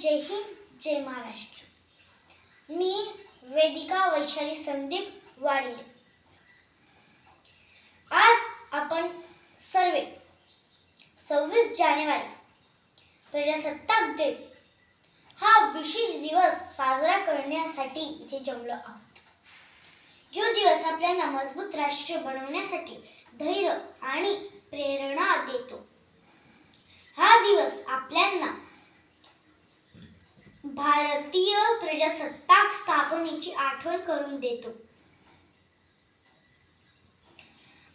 जय हिंद जय महाराष्ट्र. मी वेदिका वैशाली संदीप वाडिले. आज आपण सर्वे सव्वीस जानेवारी प्रजासत्ताक दिन हा विशेष दिवस साजरा करण्यासाठी इथे जमलो आहोत. जो दिवस आपल्याला मजबूत राष्ट्र बनवण्यासाठी धैर्य आणि प्रेरणा देतो हा दिवस आपल्यांना भारतीय प्रजासत्ताक स्थापनेची आठवण करून देतो.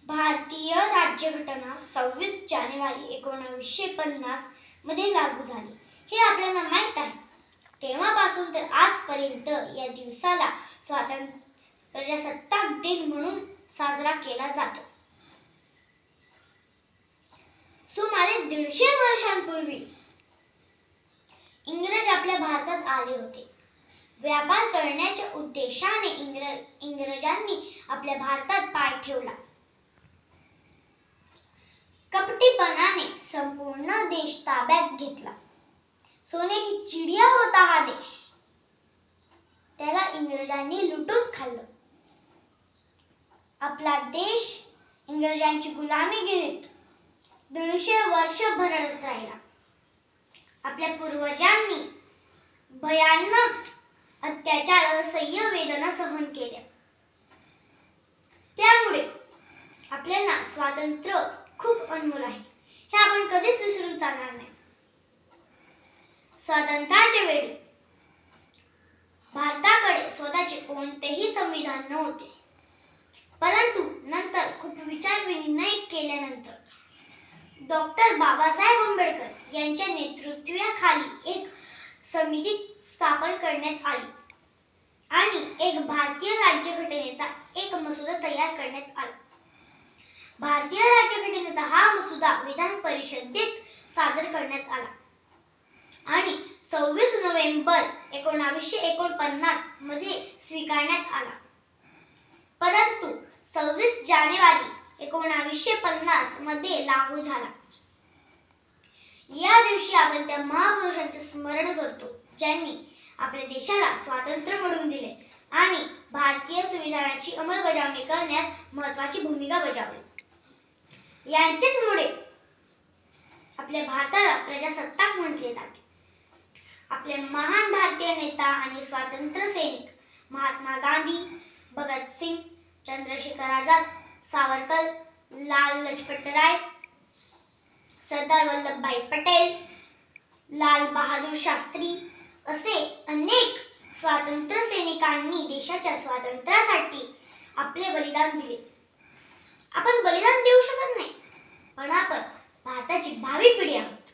भारतीय राज्यघटना सव्वीस जानेवारी एकोणावीसशे पन्नासमध्ये लागू झाली. हे आपल्याला माहीत आहे. तेव्हापासून तर आजपर्यंत या दिवसाला स्वातंत्र्य प्रजासत्ताक दिन म्हणून साजरा केला जातो. सुमारे दीडशे वर्षांपूर्वी भारतात आले होते. व्यापार करण्याच्या उद्देशाने इंग्र इंग्रजांनी आपल्या भारतात पाय ठेवला. कपटीपणाने संपूर्ण देश ताब्यात घेतला. सोने की चिडिया होता हा देश. त्याला इंग्रजांनी लुटून खाल्लं. आपला देश इंग्रजांची गुलामी गिरीत दीडशे वर्ष भरडत राहिला. आपल्या पूर्वजांनी भयानक अत्याचार असह्य वेदना सहन केल्या. त्यामुळे आपल्याला स्वातंत्र्य खूप अनमोल आहे. हे आपण कधीच विसरून चालणार नाही. स्वातंत्र्याच्या वेळी भारताकडे स्वतःचे कोणतेही संविधान नव्हते. परंतु नंतर खूप विचार विनिमय केल्यानंतर डॉक्टर बाबासाहेब आंबेडकर यांच्या नेतृत्वाखाली एक समिती स्थापन करण्यात आली. आणि एक भारतीय राज्यघटनेचा एक मसुदा तयार करण्यात आला. भारतीय राज्यघटनेचा हा मसुदा विधान परिषदेत सादर करण्यात आला. आणि सव्वीस नोव्हेंबर एकोणावीसशे एकोणपन्नासमध्ये स्वीकारण्यात आला. परंतु सव्वीस जानेवारी एकोणावीसशे पन्नासमध्ये लागू झाला. या दिवशी आपण त्या महापुरुषांचे स्मरण करतो ज्यांनी आपल्या देशाला स्वातंत्र्य मिळवून दिले आणि भारतीय संविधानाची अंमलबजावणी करण्यात महत्वाची भूमिका बजावली. यांचेच मुळे आपल्या भारताला प्रजासत्ताक म्हटले जाते. आपले महान भारतीय नेता आणि स्वातंत्र्य सैनिक महात्मा गांधी भगतसिंग चंद्रशेखर आझाद सावरकर लाल लजपत राय सरदार वल्लभभाई पटेल लाल बहादूर शास्त्री असे अनेक स्वातंत्र्य सैनिकांनी देशाच्या स्वातंत्र्यासाठी आपले बलिदान दिले. आपण बलिदान देऊ शकत नाही पण आपण भारताची भावी पिढी आहोत.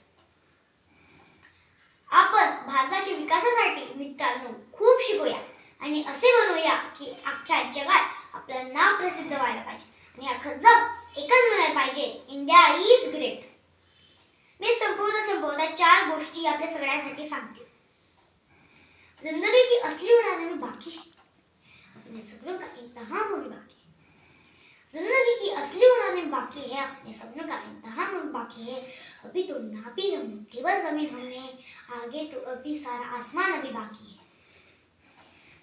आपण भारताच्या विकासासाठी मित्रांनो खूप शिकूया आणि असे बनवूया की अख्ख्या जगात आपलं नाव प्रसिद्ध व्हायला पाहिजे आणि अख्खं जग एकच म्हणायला पाहिजे इंडिया इज ग्रेट. मी संपवता संपवता चार गोष्टी आपल्या सगळ्यांसाठी सांगते. ज़िंदगी की असली उड़ाने में बाकी है अपने सपनों का इम्तहान भी बाकी है ज़िंदगी की असली उड़ाने बाकी है अपने सपनों का इम्तहान भी बाकी है अभी तो नापी हमने केवल ज़मीन हमने आगे तो अभी सारा आसमान अभी बाकी है.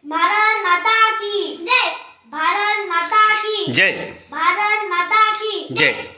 भारत माता की। जय। भारत माता की। जय। भारत माता की। जय।